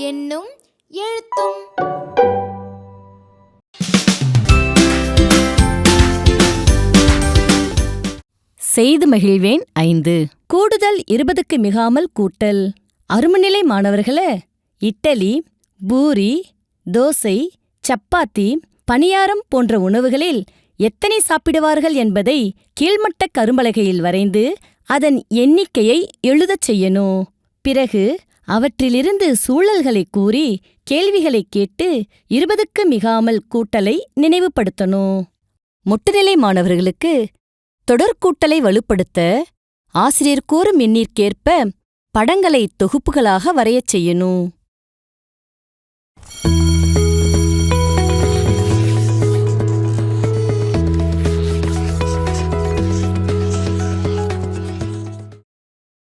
என்னும் எழுத்தும். செய்து மகிழ்வேன். ஐந்து. கூடுதல் இருபதுக்கு மிகாமல் கூட்டல். அருமநிலை மாணவர்களே இட்டலி பூரி தோசை சப்பாத்தி பணியாரம் போன்ற உணவுகளில் எத்தனை சாப்பிடுவார்கள் என்பதை கீழ்மட்ட கரும்பலகையில் வரைந்து அதன் எண்ணிக்கையை எழுதச் செய்யணும். பிறகு அவற்றிலிருந்து சூழல்களை கூறி கேள்விகளைக் கேட்டு இருபதுக்கு மிகாமல் கூட்டலை நினைவுபடுத்தணும். மொட்டுநிலை மாணவர்களுக்கு தொடர்கூட்டலை வலுப்படுத்த ஆசிரியர் கூறும் எண்ணிற்கேற்ப படங்களை தொகுப்புகளாக வரையச் செய்யணும்.